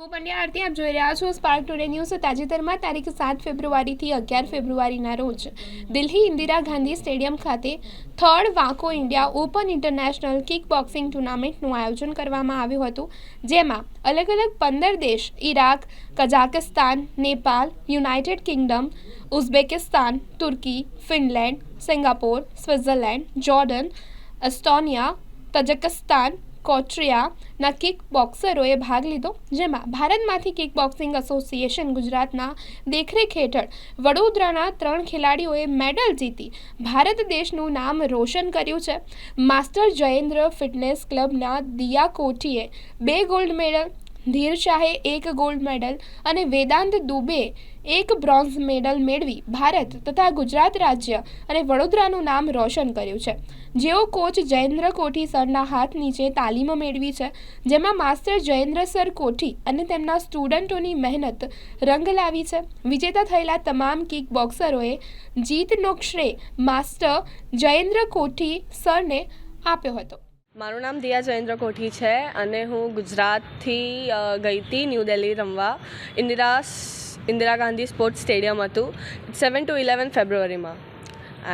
હું પંડ્યા આરતી, આપ જોઈ રહ્યા છો સ્પાર્ક ટુડે ન્યૂઝ તાજેતરમાં તારીખ સાત ફેબ્રુઆરીથી અગિયાર ફેબ્રુઆરીના રોજ દિલ્હી ઇન્દિરા ગાંધી સ્ટેડિયમ ખાતે થર્ડ વાંકો India open international kick boxing ટુર્નામેન્ટનું આયોજન કરવામાં આવ્યું હતું, જેમાં અલગ અલગ પંદર દેશ, Iraq Kazakhstan Nepal United Kingdom, Uzbekistan, Turkey, Finland, Singapore, Switzerland, Jordan, Estonia, Tajikistan કોટ્રિયાના kick બોક્સરોએ ભાગ લીધો, જેમાં ભારતમાંથી કિક બોક્સિંગ એસોસિએશન ગુજરાતના દેખરેખ હેઠળ વડોદરાના ત્રણ ખેલાડીઓએ મેડલ જીતી, ભારત દેશનું નામ રોશન કર્યું છે. માસ્ટર જયેન્દ્ર ફિટનેસ ક્લબના દિયા કોઠીએ બે ગોલ્ડ મેડલ ધીર શાહે એક ગોલ્ડ મેડલ અને વેદાંત દુબે એક બ્રોન્ઝ મેડલ મેળવી ભારત તથા ગુજરાત રાજ્ય અને વડોદરાનું નામ રોશન કર્યું છે. જેઓ કોચ જયેન્દ્ર કોઠી સરના હાથ નીચે તાલીમ મેળવી છે, જેમાં માસ્ટર જયેન્દ્ર સર કોઠી અને તેમના સ્ટુડન્ટોની મહેનત રંગ લાવી છે. વિજેતા થયેલા તમામ કિક બોક્સરોએ જીતનો શ્રેય માસ્ટર જયેન્દ્ર કોઠી સરને આપ્યો હતો. મારું નામ દિયા જયેન્દ્ર કોઠી છે અને હું ગુજરાતથી ગઈ હતી ન્યૂ દિલ્હી રમવા. ઇન્દિરા ઇન્દિરા ગાંધી સ્પોર્ટ્સ સ્ટેડિયમ હતું સેવન ટુ ઇલેવન ફેબ્રુઆરીમાં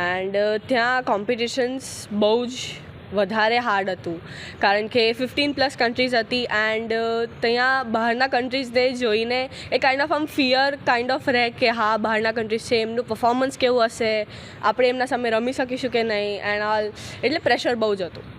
એન્ડ ત્યાં કોમ્પિટિશન્સ બહુ જ વધારે હાર્ડ હતું. કારણ કે ફિફ્ટીન પ્લસ કન્ટ્રીઝ હતી એન્ડ ત્યાં બહારના કન્ટ્રીઝને જોઈને એ કાઇન્ડ ઓફ આમ ફિયર કાઇન્ડ ઓફ રહે કે હા, બહારના કન્ટ્રીઝ છે, એમનું પરફોર્મન્સ કેવું હશે, આપણે એમના સામે રમી શકીશું કે નહીં એન્ડ ઓલ એટલે પ્રેશર બહુ જ હતું.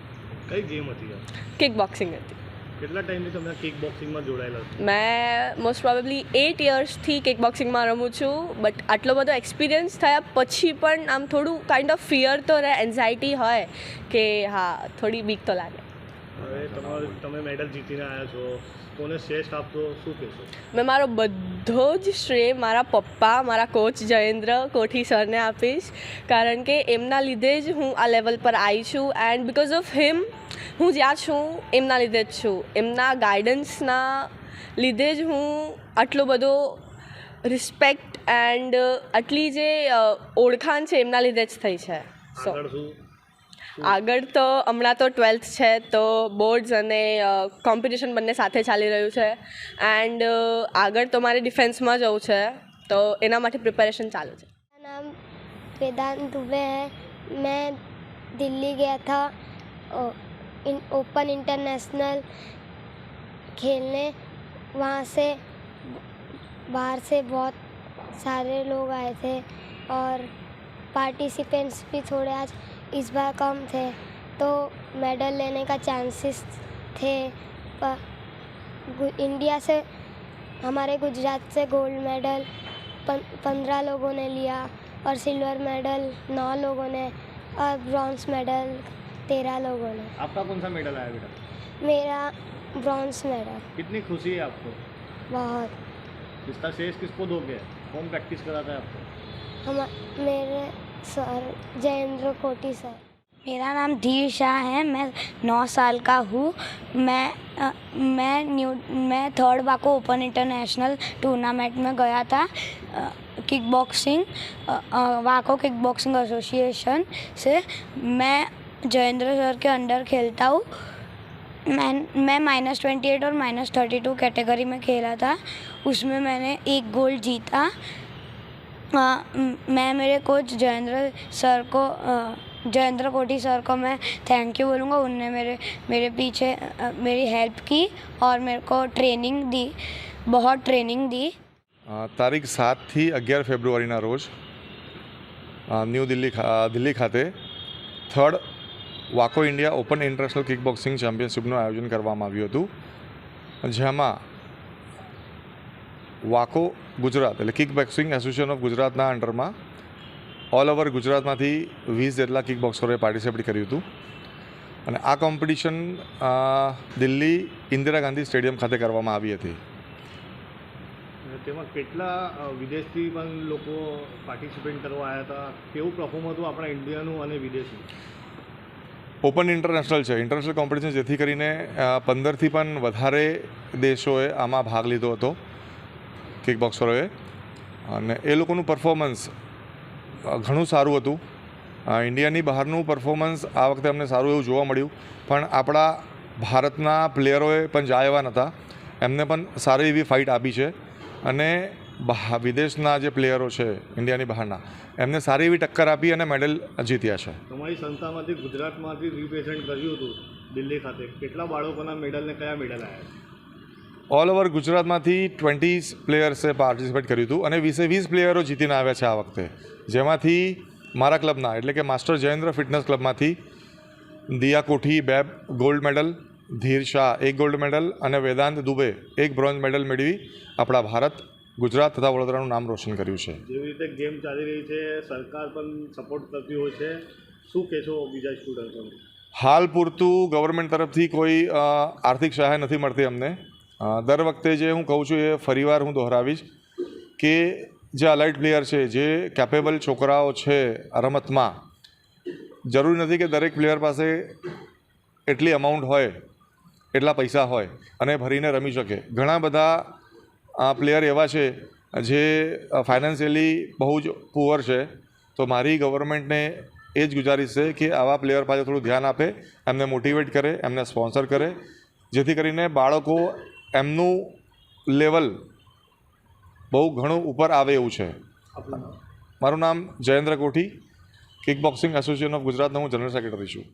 કઈ ગેમ હતી આ? કિક બોક્સિંગ હતી. કેટલા ટાઈમથી તમે કિક બોક્સિંગમાં જોડાયેલા છો? મેં મોસ્ટ પ્રોબેબલી એટ યર્સથી કિક બોક્સિંગમાં રમું છું બટ આટલો બધો એક્સપિરિયન્સ થયા પછી પણ આમ થોડું કાઇન્ડ ઓફ ફિયર તો રહે એન્ઝાયટી હોય કે હા થોડી બીક તો લાગે. હવે તમારું તમે મેડલ જીતીને આવ્યા છો. કોને શ્રેષ્ઠ આપતો શું કહેશો? મેં મારો બધો જ શ્રેય મારા પપ્પા મારા કોચ જયેન્દ્ર કોઠી સરને આપીશ. કારણ કે એમના લીધે જ હું આ લેવલ પર આવી છું એન્ડ બિકોઝ ઓફ હિમ હું જ્યાં છું એમના લીધે જ છું. એમના ગાઈડન્સના લીધે જ હું આટલો બધો રિસ્પેક્ટ એન્ડ આટલી જે ઓળખાણ છે એમના લીધે જ થઈ છે. સો આગળ શું આગળ તો હમણાં તો ટ્વેલ્થ છે તો બોર્ડ્સ અને કોમ્પિટિશન બંને સાથે ચાલી રહ્યું છે એન્ડ આગળ તો મારે ડિફેન્સમાં જવું છે તો એના માટે પ્રિપેરેશન ચાલુ છે मेरा नाम वेदांत दुबे है मैं दिल्ली गया था ओ, इन ओपन इंटरनेशनल खेलने वहाँ से बाहर से बहुत सारे लोग आए थे और पार्टिसिपेंट्स भी थोड़े आज इस बार कम थे तो मेडल लेने का चांसेस थे पर इंडिया से हमारे गुजरात से गोल्ड मेडल पंद्रह लोगों ने लिया और सिल्वर मेडल नौ लोगों ने और ब्रॉन्ज मेडल तेरह लोगों ने। आपका कौन सा मेडल आया बेटा? मेरा ब्रॉन्ज मेडल कितनी खुशी है आपको? बहुत। इसका शेष किसको दोगे? कौन प्रैक्टिस कराता है आपको? हम मेरे सर जयेंद्र कोटी सर। मेरा नाम धीर शाह है मैं नौ साल का हूँ। मैं अ, मैं न्यू मैं थर्ड वाको ओपन इंटरनेशनल टूर्नामेंट में गया था किक बॉक्सिंग वाको किक बॉक्सिंग एसोसिएशन से। मैं जयेंद्र सर के अंडर खेलता हूँ। मैं मैं माइनस ट्वेंटी एट और माइनस थर्टी टू कैटेगरी में खेला था। उसमें मैंने एक गोल्ड जीता। म- मैं मेरे कोच जयेंद्र सर को अ, जयेंद्र कोटी सर को मैं थैंक यू बोलूँगा उनने मेरे मेरे पीछे अ, मेरी हेल्प की और मेरे को ट्रेनिंग दी बहुत ट्रेनिंग दी અ, તારીખ સાતથી અગિયાર ફેબ્રુઆરીના રોજ અ, ન્યૂ દિલ્હી ખા- દિલ્હી ખાતે third વાકો India open international kick boxing ચેમ્પિયનશિપનું આયોજન કરવામાં આવ્યું હતું જેમાં વાકો ગુજરાત એટલે કિક બોક્સિંગ એસોસિએશન ઓફ ગુજરાતના અંડરમાં ઓલ ઓવર ગુજરાતમાંથી વીસ જેટલા કિક બોક્સરોએ પાર્ટિસિપેટ કર્યું હતું. અને આ કોમ્પિટિશન દિલ્હી ઇન્દિરા ગાંધી સ્ટેડિયમ ખાતે કરવામાં આવી હતી. તેમાં કેટલા વિદેશથી પણ લોકો પાર્ટિસિપેટ કરવા આવ્યા હતા? કેવું પરફોર્મ હતું આપણા ઇન્ડિયાનું અને વિદેશનું? ઓપન ઇન્ટરનેશનલ છે. ઇન્ટરનેશનલ કોમ્પિટિશન જેથી કરીને પંદરથી પણ વધારે દેશોએ આમાં ભાગ લીધો હતો. કિક બોક્સરોએ અને એ લોકોનું પરફોર્મન્સ ઘણું સારું હતું. ઇન્ડિયાની બહારનું પરફોર્મન્સ આ વખતે અમને સારું એવું જોવા મળ્યું. પણ આપણા ભારતના પ્લેયરોએ પણ જાય એવા નહોતા એમને પણ સારી એવી ફાઇટ આપી છે. અને વિદેશના જે પ્લેયરો છે ઇન્ડિયાની બહારના, એમને સારી એવી ટક્કર આપી અને મેડલ જીત્યા છે. તમારી સંસ્થામાંથી ગુજરાતમાંથી રિપ્રેઝેન્ટ કર્યું હતું દિલ્હી ખાતે. કેટલા બાળકોના મેડલ ને કયા મેડલ આવ્યા ઓલ ઓવર ગુજરાતમાંથી ટ્વેન્ટી પ્લેયર્સે પાર્ટિસિપેટ કર્યું હતું અને વીસે વીસ પ્લેયરો જીતીને આવ્યા છે આ વખતે. જેમાંથી મારા ક્લબના એટલે કે માસ્ટર જયેન્દ્ર ફિટનેસ ક્લબમાંથી દિયા કોઠી બે ગોલ્ડ મેડલ ધીર શાહ એક ગોલ્ડ મેડલ અને વેદાંત દુબે એક બ્રોન્ઝ મેડલ મેળવી આપણા ભારત ગુજરાત તથા વડોદરાનું નામ રોશન કર્યું છે. જેવી રીતે ગેમ ચાલી રહી છે સરકાર પણ સપોર્ટ કરતી હોય છે. શું કહેશો બીજા સ્ટુડન્ટોને હાલ પૂરતું ગવર્મેન્ટ તરફથી કોઈ આર્થિક સહાય નથી મળતી અમને. દર વખતે જે હું કહું છું એ ફરીવાર હું દોહરાવીશ કે જે અલાઇટ પ્લેયર છે, જે કેપેબલ છોકરાઓ છે રમતમાં, જરૂરી નથી કે દરેક પ્લેયર પાસે એટલી અમાઉન્ટ હોય, એટલા પૈસા હોય અને ભરીને રમી શકે. ઘણા બધા પ્લેયર એવા છે જે ફાઇનાન્શિયલી બહુ જ પુઅર છે. તો મારી ગવર્મેન્ટને એ જ ગુજારિશ છે કે આવા પ્લેયર પાસે થોડું ધ્યાન આપે, એમને મોટિવેટ કરે, એમને સ્પોન્સર કરે, જેથી કરીને બાળકો એમનું લેવલ બહુ ઘણું ઉપર આવે એવું છે. મારું નામ જયેન્દ્ર કોઠી કિક બોક્સિંગ એસોસિએશન ઓફ ગુજરાતનો હું જનરલ સેક્રેટરી છું.